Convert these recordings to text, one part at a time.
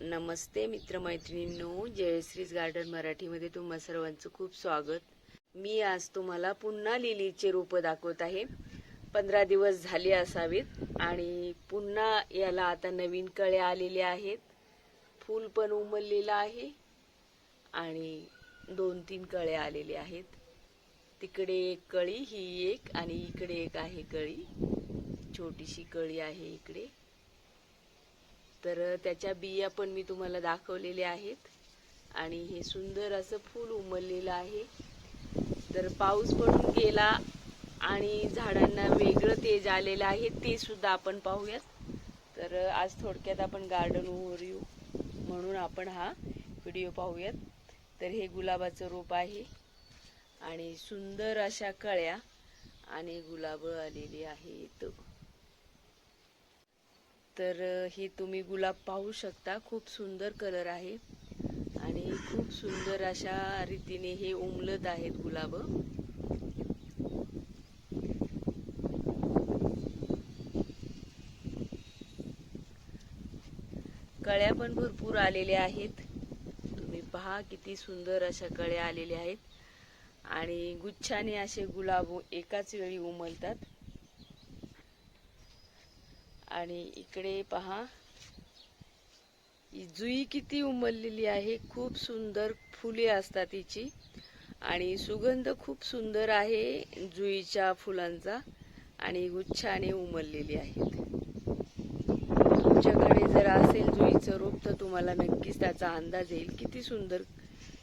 नमस्ते मित्रमैत्रिणींनो जयश्रीज garden मराठीमध्ये तुम्हा सर्वांचं खूप स्वागत. मी आज तुम्हाला पुन्हा लिलीचे रोपं दाखवत आहे. पंधरा दिवस झाले असावेत आणि पुन्हा याला आता नवीन कळे आलेले आहेत. फूल पण उमललेलं आहे आणि दोन तीन कळे आलेले आहेत. तिकडे एक कळी ही एक आणि इकडे एक आहे कळी. छोटीशी कळी आहे इकडे. तर त्याच्या बिया पण मी तुम्हाला दाखवलेल्या आहेत. आणि हे सुंदर असं फूल उमललेलं आहे. तर पाऊस पडून गेला आणि झाडांना वेगळं तेज आलेलं आहे ते सुद्धा आपण पाहूयात. तर आज थोडक्यात आपण गार्डन ओव्हरव्ह्यू म्हणून आपण हा व्हिडिओ पाहूयात. तर हे गुलाबाचं रोप आहे. आणि सुंदर अशा कळ्या आणि गुलाबं आलेली आहेत. तर हे तुम्ही गुलाब पाहू शकता. खूप सुंदर कलर आहे. आणि खूप सुंदर अशा रीतीने हे उमलत आहेत गुलाब. कळ्या पण भरपूर आलेल्या आहेत. तुम्ही पहा किती सुंदर अशा कळ्या आलेल्या आहेत. आणि गुच्छाने असे गुलाब एकाच वेळी उमलतात. आणि इकडे पहा. जुई किती उमललेली आहे. खूप सुंदर फुले असतात तिची आणि सुगंध खूप सुंदर आहे जुईच्या फुलांचा. आणि गुच्छाने उमललेली आहेत. तुमच्याकडे जर असेल जुईचं रोप तर तुम्हाला नक्कीच त्याचा अंदाज येईल. किती सुंदर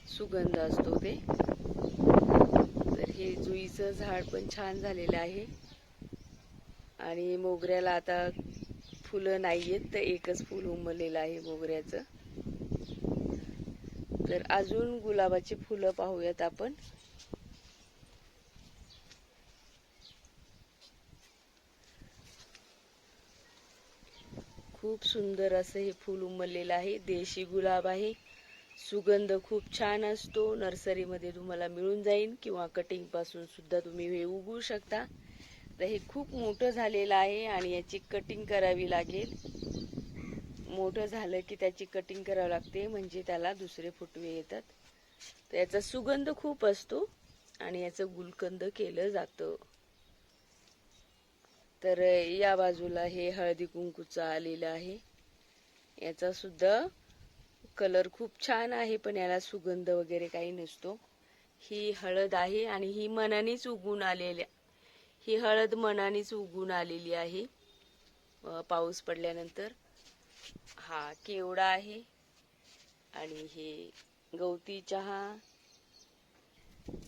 सुगंध असतो ते. तर हे जुईचं झाड पण छान झालेलं आहे. आणि मोगऱ्याला आता फुलं नाही आहेत तर एकच फुल उमललेलं आहे मोगऱ्याचं. तर अजून गुलाबाची फुलं पाहूयात आपण. खूप सुंदर असं हे फुल उमललेलं आहे. देशी गुलाब आहे. सुगंध खूप छान असतो. नर्सरीमध्ये तुम्हाला मिळून जाईल किंवा कटिंगपासून सुद्धा तुम्ही हे उगवू शकता. तर हे खूप मोठं झालेलं आहे आणि याची कटिंग करावी लागेल. मोठं झालं की त्याची कटिंग करावी लागते म्हणजे त्याला दुसरे फुटवे येतात. तर याचा सुगंध खूप असतो आणि याचं गुलकंद केलं जातं. तर या बाजूला हे हळदी कुंकूचं आलेलं आहे. याचा सुद्धा कलर खूप छान आहे पण याला सुगंध वगैरे काही नसतो. ही हळद आहे आणि ही मनानेच उगून आलेल्या ही हळद मनानेच उगून आलेली आहे. पाऊस पडल्यानंतर हा केवडा आहे आणि हे गवती चहा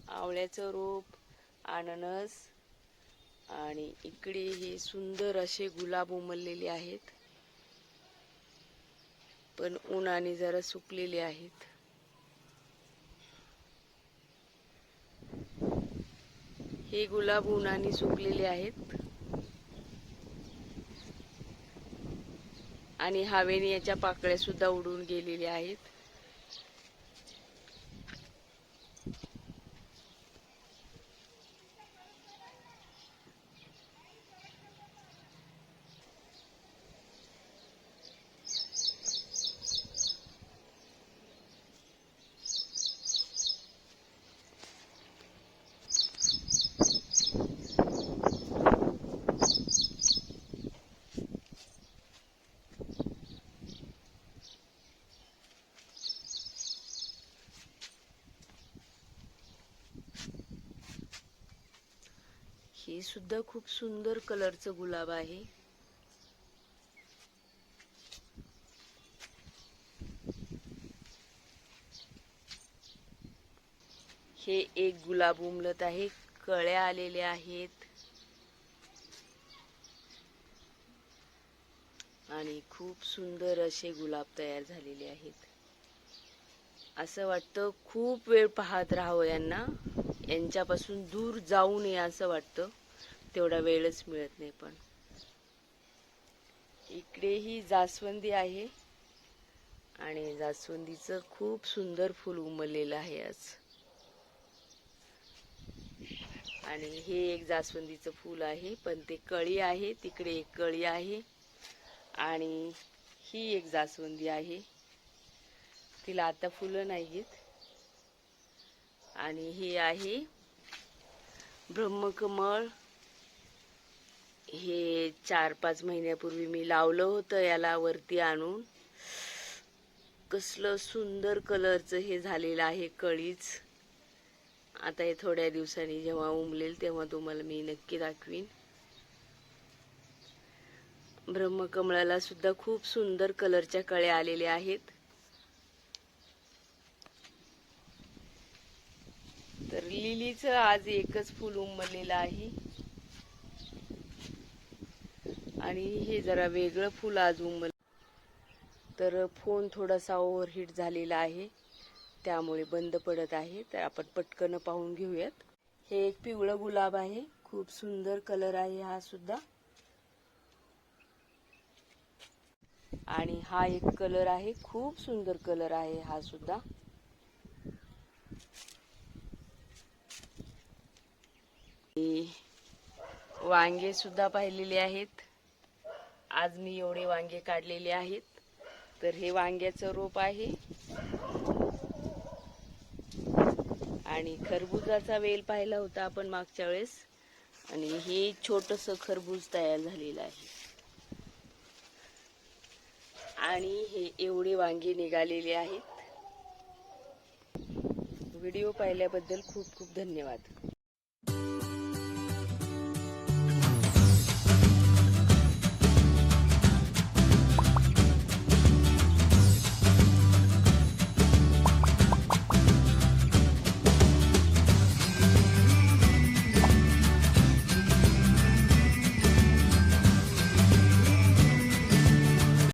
आवळ्याचं रोप अननस आणि इकडे हे सुंदर असे गुलाब उमललेले आहेत. पण उन्हाने जरा सुकलेले आहेत. हे गुलाब उन्हाने सुकलेले आहेत. आणि हवेने याच्या पाकळ्या सुद्धा उडून गेलेल्या आहेत. हे सुद्धा खूप सुंदर कलरचं गुलाब आहे. हे एक गुलाब उमलत आहे कळ्या आलेल्या आहेत. आणि खूप सुंदर असे गुलाब तयार झालेले आहेत. असं वाटतं खूप वेळ पाहत राहावं यांना. यांच्यापासून दूर जाऊ नये असं वाटतं. तेवढा वेळच मिळत नाही पण. इकडे ही जास्वंदी आहे. आणि जास्वंदीचं खूप सुंदर फूल उमललेलं आहे आज. आणि हे एक जास्वंदीचं फूल आहे. पण ते कळी आहे. तिकडे एक कळी आहे. आणि ही एक जास्वंदी आहे. तिला आता फुलं नाही आहेत आणि ही आहे ब्रह्मकमळ. हे चार पाच महिन्यापूर्वी मी लावलं होतं याला वरती आणून. कसलं सुंदर कलरचं हे झालेलं आहे कळीच. आता हे थोड्या दिवसांनी जेव्हा उमलेल तेव्हा तुम्हाला मी नक्की दाखवीन. ब्रह्मकमळाला सुद्धा खूप सुंदर कलरच्या कळ्या आलेल्या आहेत. तर आज एकच फुल उमललेलं आहे. आणि हे जरा वेगळं फुल आज उमल तर फोन थोडासा ओव्हरहीट झालेला आहे. त्यामुळे बंद पडत आहे. तर आपण पटकन पाहून घेऊयात. हे एक पिवळं गुलाब आहे. खूप सुंदर कलर आहे हा सुद्धा. आणि हा एक कलर आहे. खूप सुंदर कलर आहे हा सुद्धा हे वांगे सुद्धा पाहिलेले आहेत. आज मी एवढे वांगे काढलेले आहेत. तर हे वांग्याचं रोप आहे. आणि खरबुजाचा वेल पाहिला होता आपण मागच्या वेळेस. आणि हे छोटस खरबूज तयार झालेलं आहे. आणि हे एवढे वांगे निघालेले आहेत. व्हिडिओ पाहिल्याबद्दल खूप खूप धन्यवाद.